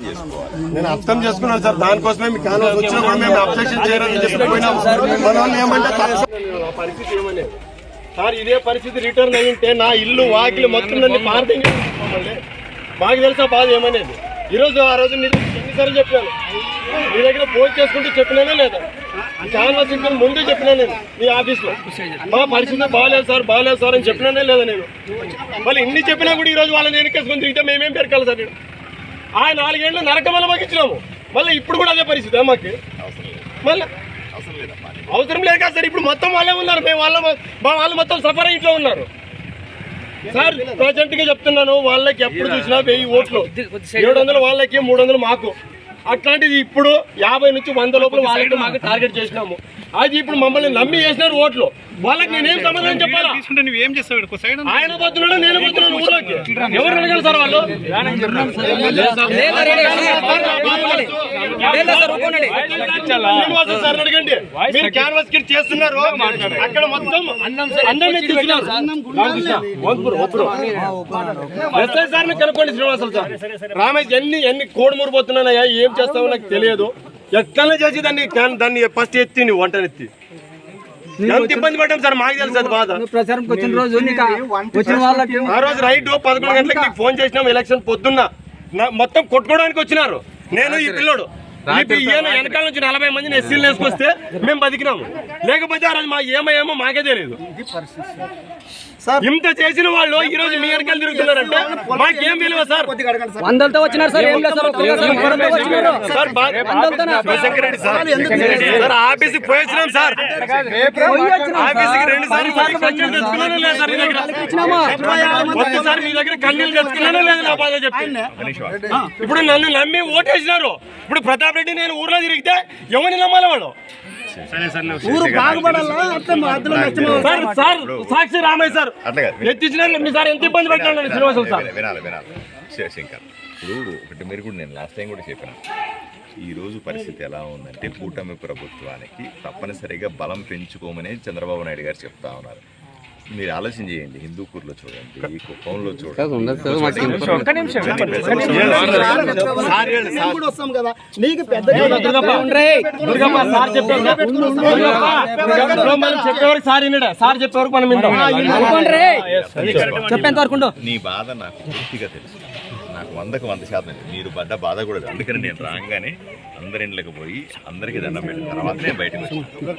చేసుకోవాలి నేను అర్థం చేసుకున్నాను సార్ దానికోసమే మీ కాన్వాస్ వచ్చినా కూడా మేము అబ్జెక్షన్ మన వాళ్ళు ఏమంటే పరిస్థితి ఏమనేది సార్ ఇదే పరిస్థితి రిటర్న్ అయ్యింటే నా ఇల్లు వాకిలు మొత్తం నన్ను పార్థం మాకు తెలుసా బాధ ఏమనేది? ఈ రోజు ఆ రోజు నీ దగ్గర ఎన్నిసార్లు చెప్పాను నీ దగ్గర ఫోన్ చేసుకుంటూ చెప్పినానే లేదా? కాన్వాస్ ఇంకా ముందే చెప్పినా నేను మీ ఆఫీస్లో. మా పరిస్థితి బాగాలేదు సార్ బాగాలేదు సార్ అని చెప్పినానే లేదా నేను? మళ్ళీ ఇన్ని చెప్పినా కూడా ఈ రోజు వాళ్ళని వెనకేసుకొని తిరిగితే మేమేం పెరకాలి సార్? నేను ఆ నాలుగేళ్ళు నరకమల మాకు ఇచ్చినాము మళ్ళీ ఇప్పుడు కూడా అదే పరిస్థితి మాకు? మళ్ళీ? అవసరం లేదమ్మా. అవసరం లేదు కదా సార్ ఇప్పుడు మొత్తం వాళ్ళే ఉన్నారు. మేము వాళ్ళ మా వాళ్ళు మొత్తం సఫర్ ఇంట్లో ఉన్నారు. సార్ ప్రజెంట్గా చెప్తున్నాను వాళ్ళకి ఎప్పుడు చూసినా వెయ్యి ఓట్లు. ఏడు వందలు వాళ్ళకి మూడు వందలు మాకు. అట్లాంటిది ఇప్పుడు యాభై నుంచి వంద లోపల వాళ్ళకి మాకు టార్గెట్ చేసినాము. అది ఇప్పుడు మమ్మల్ని నమ్మి చేసినారు ఓట్లు. వాళ్ళకి నేనేం సమాధానం చెప్పాలా? ఆయన పోతున్నాడు నేను పోతున్నాను ఊళ్ళోకి ఎవరు అడగాలి సార్ వాళ్ళు? శ్రీనివాస సార్ అడగండి. మీరు క్యాన్వాస్ కిట్ చేస్తున్నారు. అక్కడ మొత్తం వంపురు, వంపురు. ఎస్ఐ సార్ని కనుక్కోండి శ్రీనివాసులు సార్. రామేష్ ఎన్ని ఎన్ని కోడుమూరు పోతున్నానయ్యా? ఏం చేస్తావో నాకు తెలియదు. ఎట్లనే చేసి దాన్ని దాన్ని ఫస్ట్ ఎత్తి నువ్వు వంటనెత్తి ఎంత ఇబ్బంది పడ్డాం సార్? మాకు తెలుసు అది బాధ. ప్రచారంకి వచ్చిన రోజు నీకు వచ్చిన వాళ్ళకి ఆ రోజు రైట్ పదకొండు గంటలకు నీకు ఫోన్ చేసినాం ఎలక్షన్ పొద్దున్న. నా- మొత్తం కొట్టుకోవడానికి వచ్చినారు. నేను ఈ పిల్లోడు. ఈయన వెనకాల నుంచి నలభై మందిని ఎస్సీలు వేసుకొస్తే మేము బతికినాము. లేకపోతే ఆ రోజు మా ఏమో మాకే తెలియదు ఇంత చేసిన వాళ్ళు ఈ రోజు మీ వెనకాల తిరుగుతున్నారంటే మాకేం విలువ సార్. వందలతో వచ్చినారు సార్ ఏం సార్ ఆఫీస్కి పోయి వచ్చినాం సార్. ఆఫీస్కి ఒక్కసారి మీ దగ్గర కన్నీళ్ళు తెచ్చుకున్నానో లేదు నా బాధ చెప్పి? ఇప్పుడు నన్ను నమ్మి ఓటేసినారు. ఇప్పుడు ప్రతాప్ రెడ్డి నేను ఊర్లో తిరిగితే ఎవరిని నమ్మాలి వాళ్ళు? Sir sir Sakshi Ramaiah sir. ఎత్తించిన మీ సార్ ఎంత ఇబ్బంది పెట్టినాడు శ్రీనివాసులు సార్. వినాలి వినాలి. శివశంకర్ ఇప్పుడు ఒకటి మీరు కూడా నేను లాస్ట్ టైం కూడా చెప్పాను. ఈ రోజు పరిస్థితి ఎలా ఉందంటే కూటమి ప్రభుత్వానికి తప్పనిసరిగా బలం పెంచుకోమని చంద్రబాబు నాయుడు గారు చెప్తా ఉన్నారు. మీరు ఆలోచన చేయండి హిందూపూర్లో చూడండి ఈ కుప్పంలో చూడండి. నీ బాధ నాకు పూర్తిగా తెలుసు. నాకు వందకు వంద శాతం మీరు పడ్డ బాధ కూడా అందుకని నేను రాగానే అందరి ఇంట్లోకి పోయి అందరికీ దండం పెట్టిన తర్వాత బయటకు వచ్చాను.